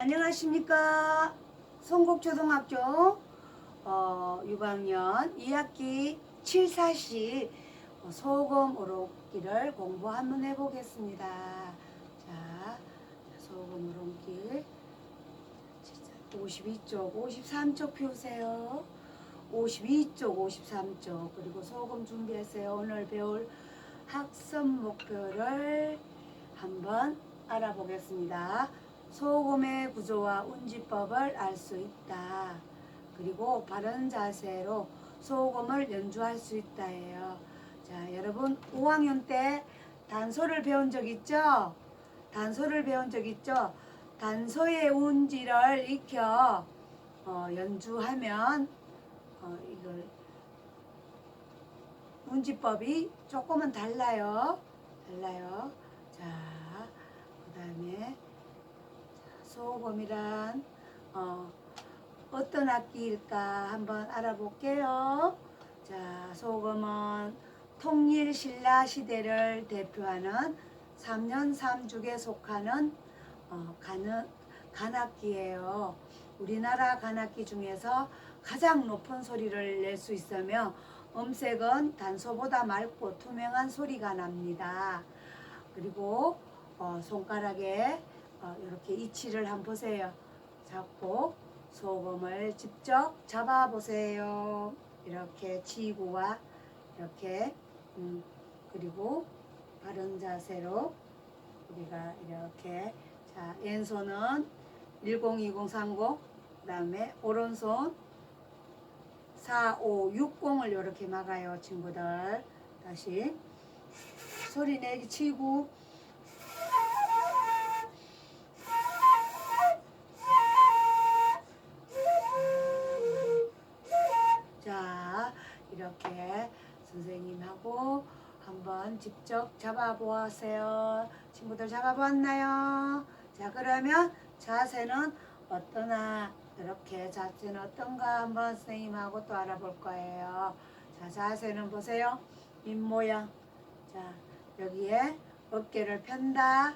안녕하십니까 송곡초등학교 어, 6학년 2학기 7사시 어, 소금 오록기를 공부 한번 해보겠습니다. 자, 소금 오록기 52쪽, 53쪽 피우세요. 52쪽, 53쪽 그리고 소금 준비하세요. 오늘 배울 학습 목표를 한번 알아보겠습니다. 소금의 구조와 운지법을 알 수 있다. 그리고 바른 자세로 소금을 연주할 수 있다예요. 자, 여러분 5학년 때 단소를 배운 적 있죠? 단소를 배운 적 있죠? 단소의 운지를 익혀 어, 연주하면 어, 이걸 운지법이 조금은 달라요. 달라요. 자, 그 다음에 소금이란 어, 어떤 악기일까 한번 알아볼게요. 자, 소금은 통일 신라 시대를 대표하는 3년 3죽에 속하는 어, 간, 간악기예요. 우리나라 간악기 중에서 가장 높은 소리를 낼 수 있으며 음색은 단소보다 맑고 투명한 소리가 납니다. 그리고 어, 손가락에 어, 이렇게 이치를 한번 보세요. 잡고 소금을 직접 잡아 보세요. 이렇게 치구와 이렇게 음, 그리고 바른 자세로 우리가 이렇게 자 왼손은 102030 그다음에 오른손 4560을 이렇게 막아요 친구들 다시 소리 내기 치고 한번 직접 잡아보세요. 친구들 잡아보았나요? 자, 그러면 자세는 어떠나 이렇게 자세는 어떤가 한번 선생님하고 또 알아볼 거예요. 자, 자세는 보세요. 입 모양. 자, 여기에 어깨를 편다.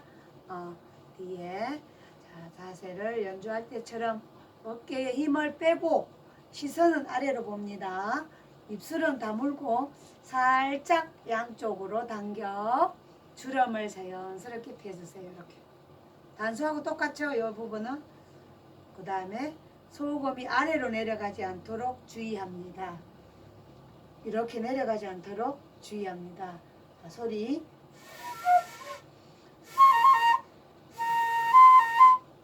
어, 뒤에 자, 자세를 연주할 때처럼 어깨에 힘을 빼고 시선은 아래로 봅니다. 입술은 다물고 살짝 양쪽으로 당겨 주름을 자연스럽게 펴주세요. 이렇게 단수하고 똑같죠? 이 부분은 그 다음에 소금이 아래로 내려가지 않도록 주의합니다. 이렇게 내려가지 않도록 주의합니다. 자, 소리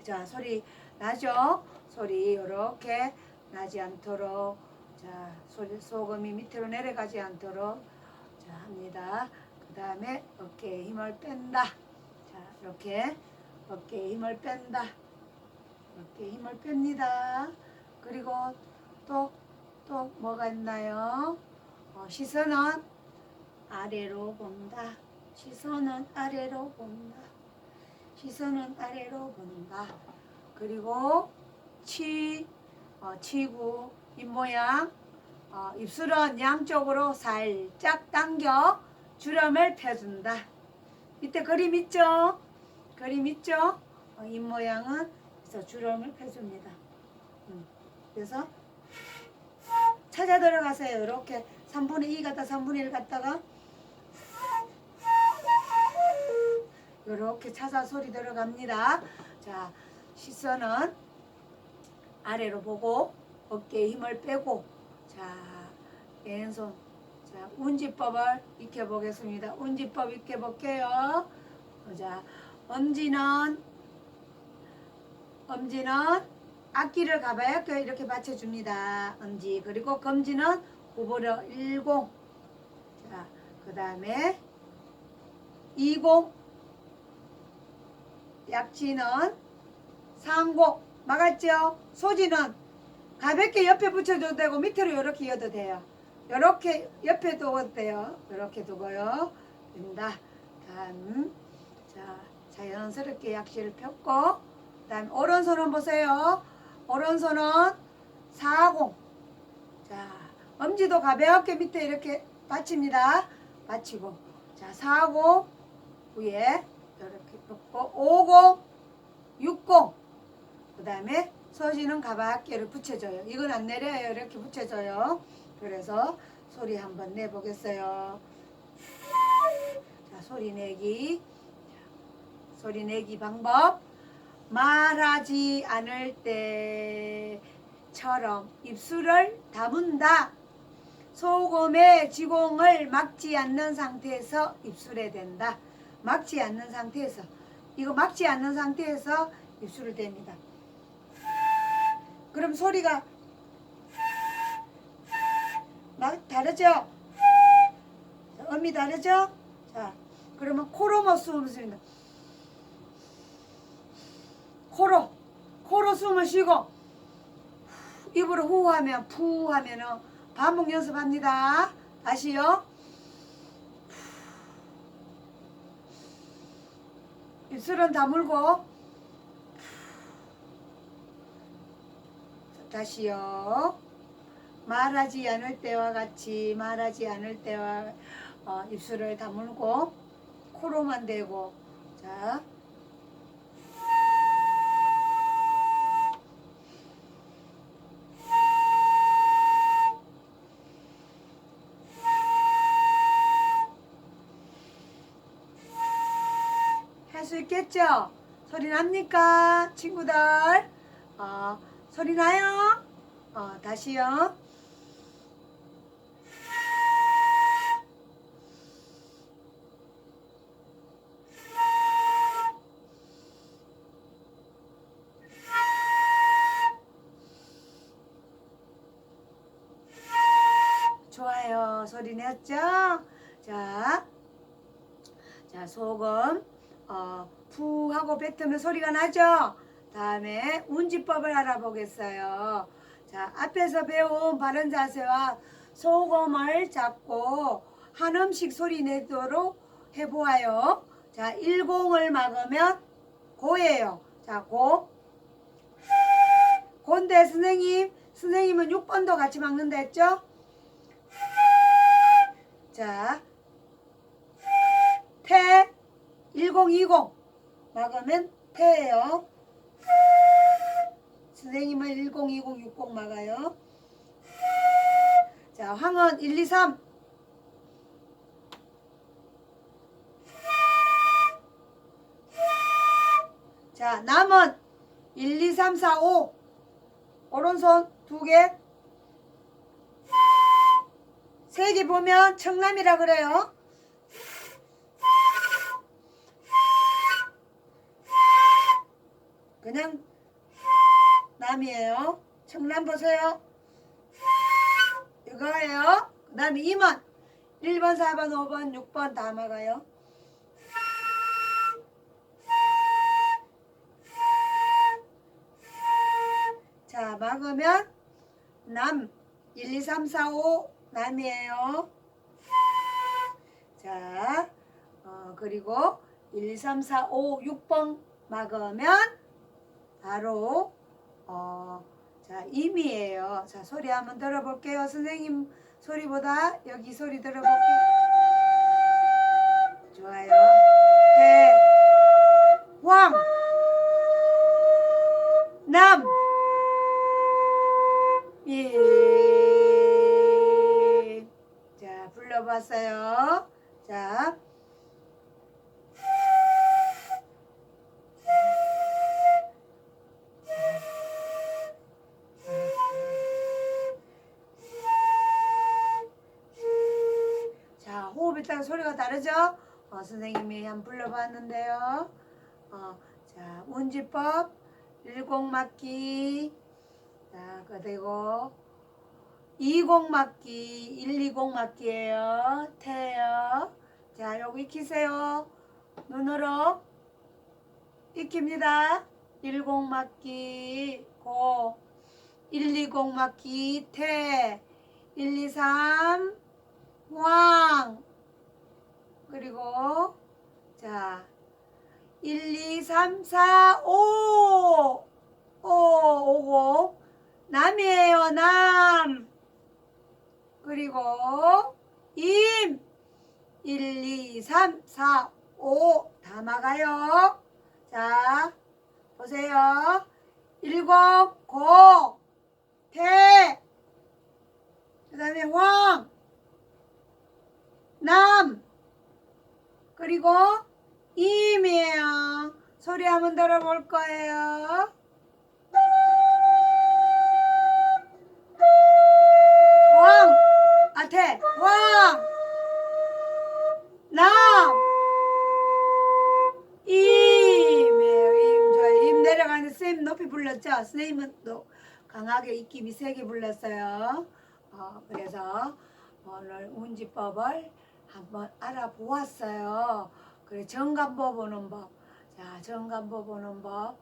자 소리 나죠? 소리 이렇게 나지 않도록 자 소금이 밑으로 내려가지 않도록 자 합니다. 그 다음에 어깨에 힘을 뺀다. 자 이렇게 어깨에 힘을 뺀다. 어깨에 힘을 뺍니다. 그리고 또 또 뭐가 있나요? 어, 시선은 아래로 본다. 시선은 아래로 본다. 시선은 아래로 본다. 그리고 치, 어, 치구, 입모양, 어, 입술은 양쪽으로 살짝 당겨 주름을 펴준다. 밑에 그림 있죠? 그림 있죠? 어, 입모양은 그래서 주름을 펴줍니다. 음, 그래서 찾아 들어가세요. 이렇게 3분의 2 갔다 3분의 1 갔다가 이렇게 찾아 소리 들어갑니다. 자, 시선은 아래로 보고 어깨에 힘을 빼고 자, 왼손 자, 운지법을 익혀 보겠습니다. 운지법 익혀 볼게요. 자, 엄지는 엄지는 악기를 가볍게 이렇게 받쳐줍니다. 엄지 그리고 검지는 구부려 10 자, 그 다음에 20 약지는 상고 막았죠? 소지는 가볍게 옆에 붙여줘도 되고 밑으로 이렇게 이어도 돼요. 이렇게 옆에 두어도 돼요. 이렇게 두고요. 된다. 다음 자 자연스럽게 약지를 폈고 그다음 오른손은 보세요. 오른손은 사공 자 엄지도 가볍게 밑에 이렇게 받칩니다. 받치고 자 사공 위에 이렇게 놓고 50, 60 다음에 소지는 가볍게를 붙여줘요. 이건 안 내려요. 이렇게 붙여줘요. 그래서 소리 한번 내보겠어요. 자, 소리 내기. 소리 내기 방법. 말하지 않을 때처럼 입술을 다문다. 소금의 지공을 막지 않는 상태에서 입술에 댄다. 막지 않는 상태에서. 이거 막지 않는 상태에서 입술을 댑니다. 그럼 소리가 막 다르죠? 음이 다르죠? 자, 그러면 코로 못 숨을 씁니다. 코로, 코로 숨을 쉬고 후, 입으로 후 하면 푸 하면은 반복 연습합니다. 다시요. 입술은 다물고 다시요. 말하지 않을 때와 같이 말하지 않을 때와 어, 입술을 다물고 코로만 대고 자 할 수 있겠죠? 소리 납니까? 친구들? 어, 소리 나요? 어, 다시요. 좋아요. 소리 냈죠? 자, 자 소금 어, 푸 하고 뱉으면 소리가 나죠? 다음에 운지법을 알아보겠어요. 자, 앞에서 배운 바른 자세와 소금을 잡고 한 음씩 소리 내도록 해보아요. 자, 일공을 막으면 고예요. 자, 고. 곤데 선생님, 선생님은 6번도 같이 막는다 했죠? 자, 태 1020 막으면 태예요. 선생님은 1020 60 막아요. 자, 황은 123 자, 남은 1, 2, 3, 4, 5 오른손 두 개. 세 개 보면 청남이라 그래요. 그냥 남이에요. 청남 보세요. 이거예요. 그 다음에 임원 1번, 4번, 5번, 6번 다 막아요. 자, 막으면 남 1, 2, 3, 4, 5 남이에요. 자, 어, 그리고 1, 2, 3, 4, 5, 6번 막으면 바로 어, 자, 임이에요. 자, 소리 한번 들어볼게요. 선생님 소리보다 여기 소리 들어볼게요. 좋아요. 대, 왕, 남, 예. 자, 불러봤어요. 자. 자, 호흡에 따라 소리가 다르죠? 어, 선생님이 한번 불러봤는데요. 어, 자, 운지법, 일곡맞기, 자, 그리고 20 맞기, 120 맞기예요. 태요. 자, 여기 익히세요. 눈으로 익힙니다. 10 맞기, 고, 120 맞기, 태, 123 왕. 그리고 자, 1 2 3 4 5 5 오고 남이에요, 남. 그리고 임 1, 2, 3, 4, 5다 막아요. 자, 보세요. 일곱 고, 태, 그 다음에 황, 남, 그리고 임이에요. 소리 한번 들어볼 거예요. 왕, 아, 태, 왕, 남, 임이에요. 임, 좋아요. 임 내려가는 선생님 높이 불렀죠? 선생님은 또 강하게 입김이 세게 불렀어요. 어, 그래서 오늘 운지법을 한번 알아보았어요. 그래 정간보 보는 법. 자, 정간보 보는 법.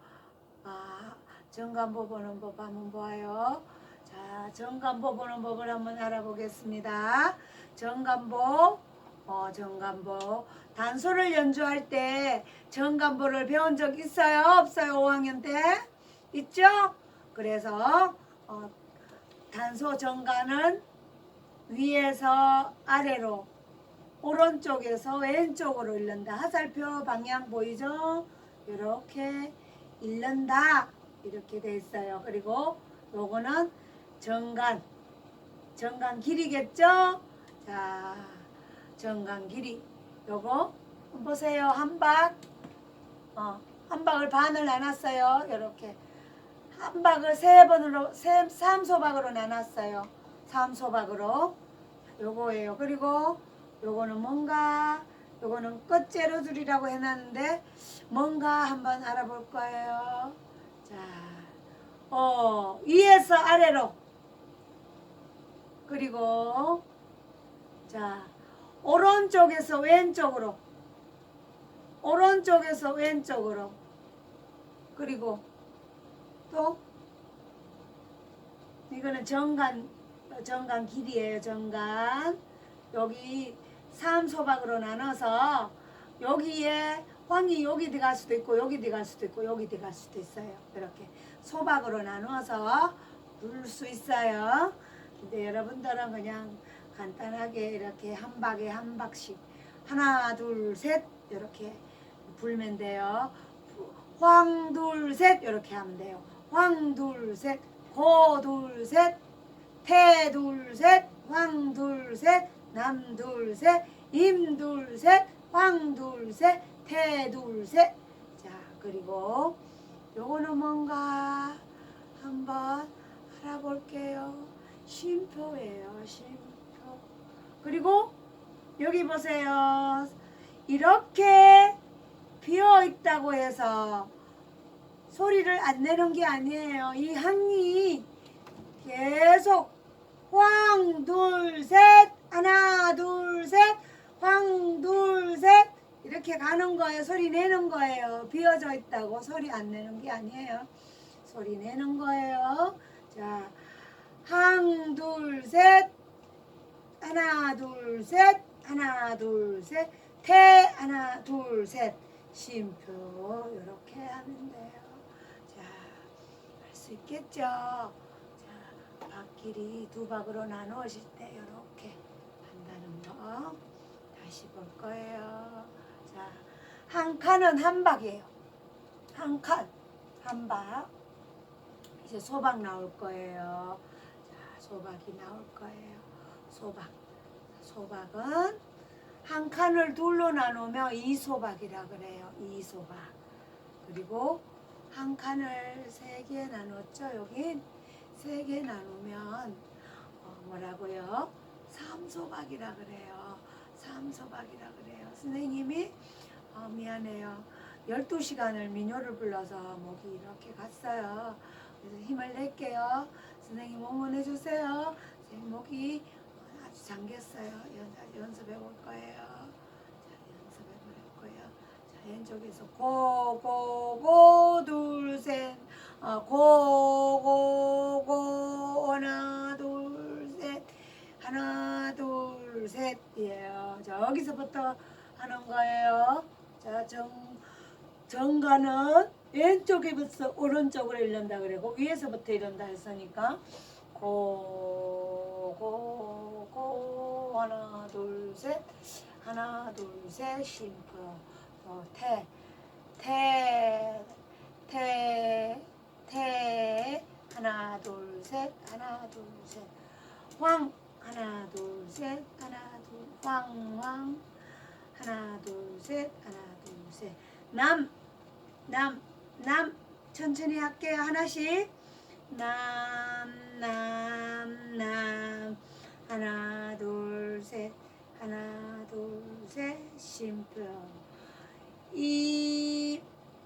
아, 정간보 보는 법 한번 보아요. 자, 정간보 보는 법을 한번 알아보겠습니다. 정간보, 어, 정간보. 단소를 연주할 때 정간보를 배운 적 있어요? 없어요? 5학년 때? 있죠? 그래서 어, 단소 정간은 위에서 아래로 오른쪽에서 왼쪽으로 잃는다. 화살표 방향 보이죠? 이렇게 잃는다. 이렇게 돼 있어요. 그리고 요거는 정간. 정간 길이겠죠? 자, 정간 길이. 요거 보세요. 한 박. 어, 한 박을 반을 나눴어요. 이렇게. 한 박을 세 번으로, 세, 삼소박으로 나눴어요. 삼소박으로. 요거예요. 그리고 요거는 뭔가, 요거는 끝제로 줄이라고 해놨는데, 뭔가 한번 알아볼 거예요. 자, 어, 위에서 아래로. 그리고, 자, 오른쪽에서 왼쪽으로. 오른쪽에서 왼쪽으로. 그리고, 또 이거는 정간 정간 길이에요 정간 여기 삼소박으로 나눠서 여기에 황이 여기 들어갈 수도 있고 여기 들어갈 수도 있고 여기 들어갈 수도 있어요. 이렇게 소박으로 나누어서 부를 수 있어요. 근데 여러분들은 그냥 간단하게 이렇게 한 박에 한 박씩 하나 둘 셋 이렇게 불면 돼요. 황 둘 셋 이렇게 하면 돼요. 황 둘 셋, 고 둘 셋, 태 둘 셋, 황 둘 셋, 남 둘 셋, 임 둘 셋, 황 둘 셋, 태 둘 셋. 자 그리고 요거는 뭔가 한번 알아볼게요. 쉼표예요. 쉼표. 그리고 여기 보세요. 이렇게 비어 있다고 해서 소리를 안 내는 게 아니에요. 이 항이 계속 황, 둘, 셋, 하나, 둘, 셋, 황, 둘, 셋 이렇게 가는 거예요. 소리 내는 거예요. 비어져 있다고 소리 안 내는 게 아니에요. 소리 내는 거예요. 자, 항, 둘, 셋, 하나, 둘, 셋, 하나, 둘, 셋, 태, 하나, 둘, 셋. 쉼표 이렇게 하면 돼요. 자, 할 수 있겠죠? 자, 박길이 두 박으로 나누어질 때 이렇게 거 다시 볼 거예요. 자, 한 칸은 한 박이에요. 한 칸, 한 박. 이제 소박 나올 거예요. 자, 소박이 나올 거예요. 소박. 소박은 한 칸을 둘로 나누면 이소박이라 그래요. 이소박. 그리고 한 칸을 세 개 나눴죠. 여긴 세 개 나누면 어, 뭐라고요? 삼소박이라 그래요. 삼소박이라 그래요. 선생님이 어, 미안해요. 12시간을 민요를 불러서 목이 이렇게 갔어요. 그래서 힘을 낼게요. 선생님 응원해 주세요. 선생님 목이 아주 잠겼어요. 연, 연습해 볼 거예요. 자, 연습해 볼 거예요. 자, 왼쪽에서 고, 고, 고, 둘, 셋. 어, 고, 여기서부터 하는 거예요. 자, 정, 정가는 왼쪽에부터 오른쪽으로 이른다 그래고 위에서부터 이른다 했으니까 고, 고, 고, 하나, 둘, 셋, 하나, 둘, 셋, 쉼표, 어, 태, 태, 태, 태. 하나 둘 셋. 하나 둘 셋. 황 하나 둘 셋. 하나 둘 황황 하나 둘 셋. 하나 둘 셋 남 남 남. 천천히 할게요 하나씩. 남 남 남. 하나 둘 셋. 하나 둘 셋. 이,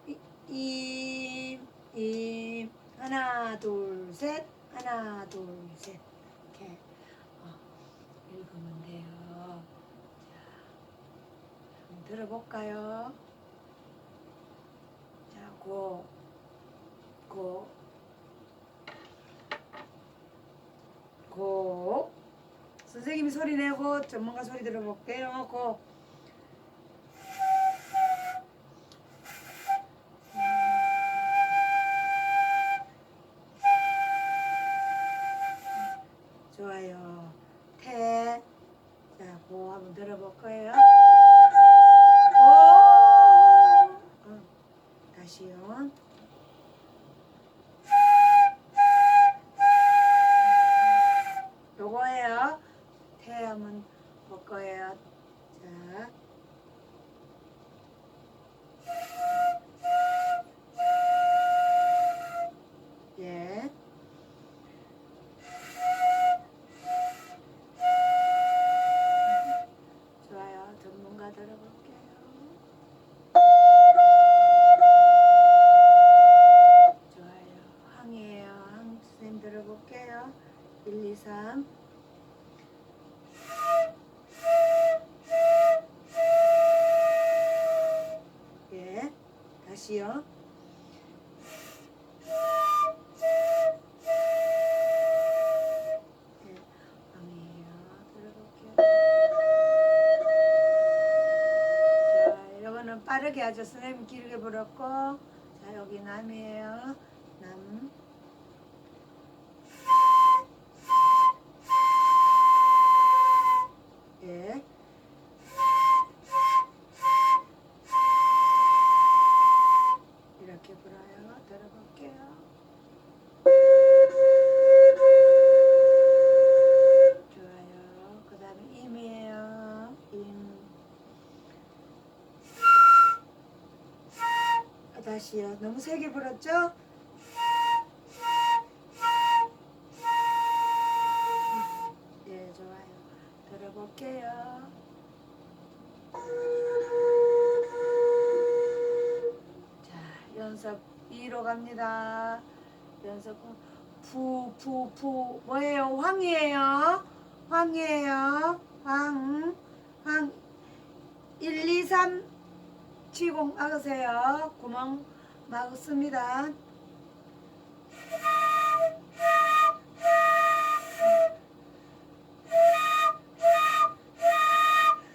이, 이, 이, 하나, 둘, 셋, 하나, 둘, 셋. 이렇게 어, 읽으면 돼요. 자, 한번 들어볼까요? 자, 고, 고, 고. 선생님이 소리 내고 전문가 소리 들어볼게요. 고. 빠르게 하죠. 선생님 길게 불었고. 자, 여기 남이에요. 남. 세게 불었죠? 네, 좋아요. 들어볼게요. 자, 연습 2로 갑니다. 연습 푸, 푸, 푸. 뭐예요? 황이에요. 황이에요. 황, 황. 1, 2, 3 치공 막으세요. 구멍 막습니다.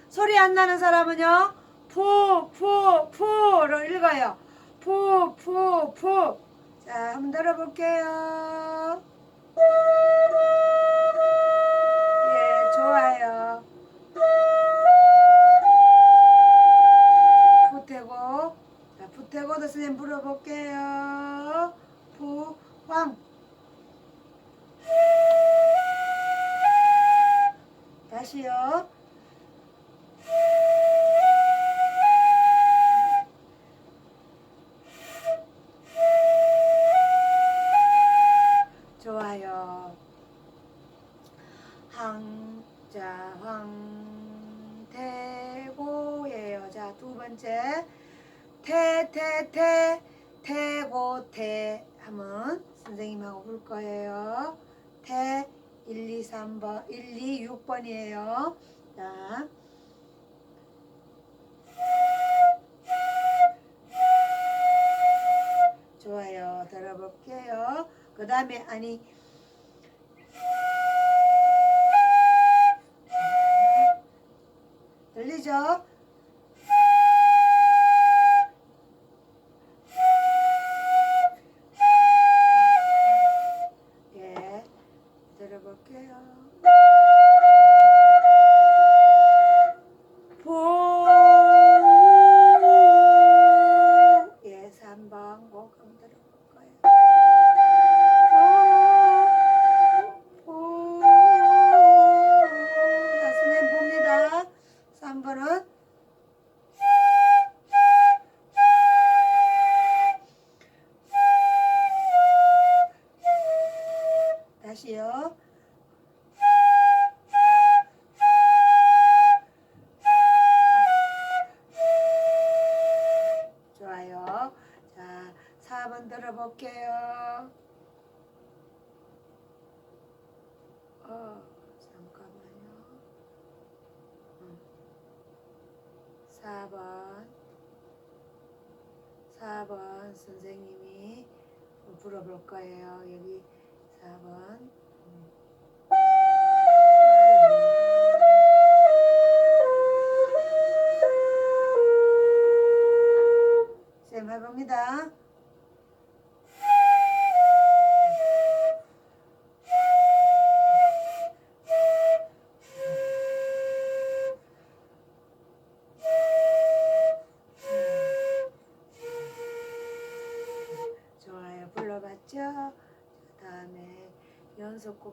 소리 안 나는 사람은요. 푸, 푸, 푸로 읽어요. 푸, 푸, 푸. 자, 한번 들어볼게요. 예, 좋아요. 부태고. 자, 부태고도 선생님 물어볼게요. 부, 황. 다시요. 1, 2, 6번이에요. 자. 좋아요. 들어볼게요. 그 다음에, 아니, 4번.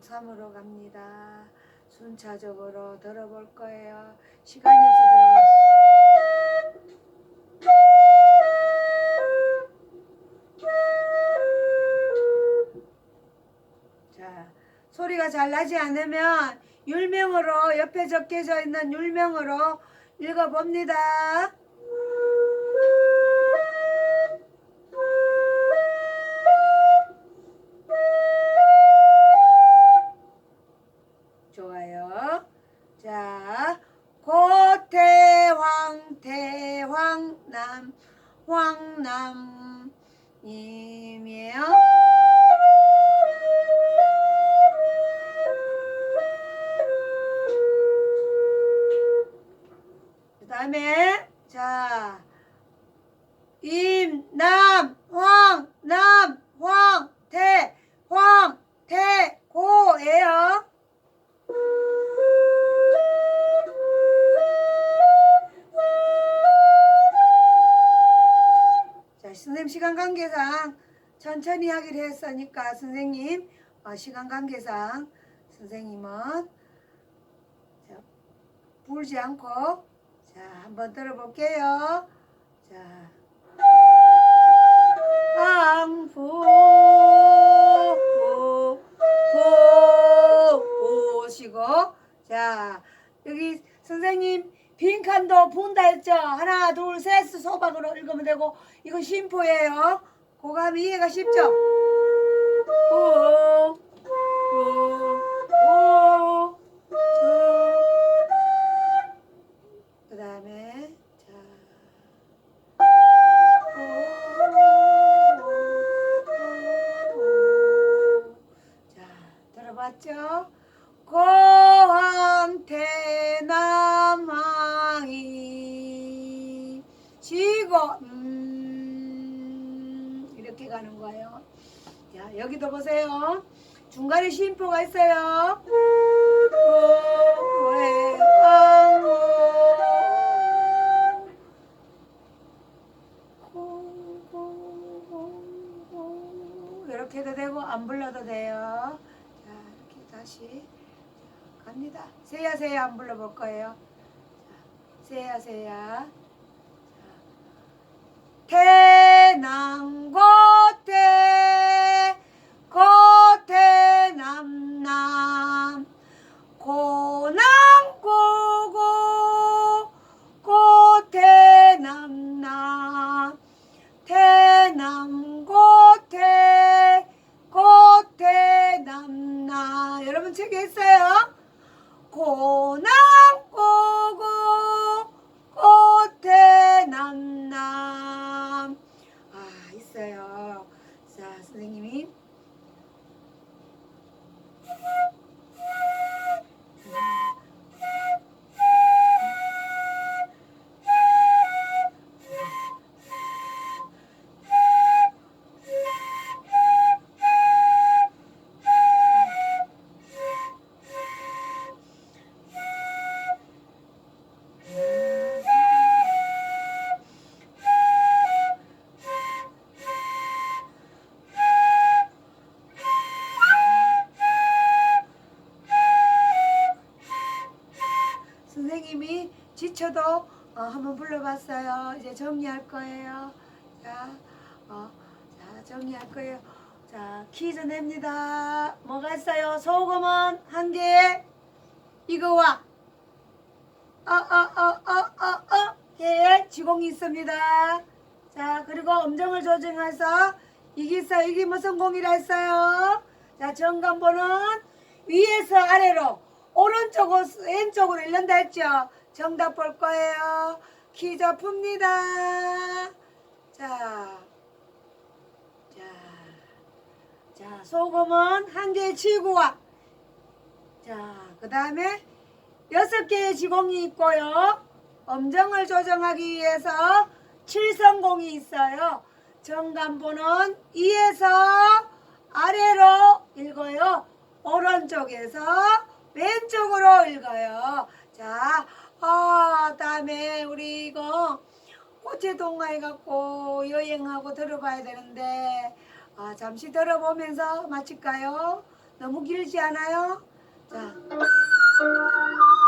3으로 갑니다. 순차적으로 들어볼 거예요. 시간이 없어 들어볼 자, 소리가 잘 나지 않으면 율명으로 옆에 적혀져 있는 율명으로 읽어봅니다. 관계상 선생님은 자, 불지 않고 자 한번 들어볼게요. 자. angfu 보시고. 자 여기 선생님 빈칸도 분다 했죠? 하나 둘 셋 소박으로 읽으면 되고 이거 심포예요. 고감 이해가 쉽죠? 오, 오, 가는 거예요. 자, 여기도 보세요. 중간에 쉼표가 있어요. 이렇게 해도 되고 안 불러도 돼요. 자 이렇게 다시 자, 갑니다. 세야 세야 안 불러볼 거예요. 자, 세야 세야. 태남고 여러분 책에 있 이제 정리할 거예요. 자, 어, 자 정리할 거예요. 자 퀴즈 냅니다. 뭐가 있어요? 소금은 한 개. 이거 와 어 어 어 어 어어 개의 지공이 있습니다. 자 그리고 음정을 조정해서 이기서 이게 무슨 공이라 했어요? 자, 정관보는 위에서 아래로 오른쪽으로 왼쪽으로 일른다 했죠? 정답 볼 거예요. 풉니다. 자, 자, 자, 소금은 한 개의 지구와 자, 그 다음에 여섯 개의 지공이 있고요. 엄정을 조정하기 위해서 칠성공이 있어요. 정관보는 2에서 아래로 읽어요. 오른쪽에서 왼쪽으로 읽어요. 자, 아, 다음에 우리 이거 꽃의 동화해 갖고 여행하고 들어봐야 되는데 아, 잠시 들어보면서 마칠까요? 너무 길지 않아요? 자. 자.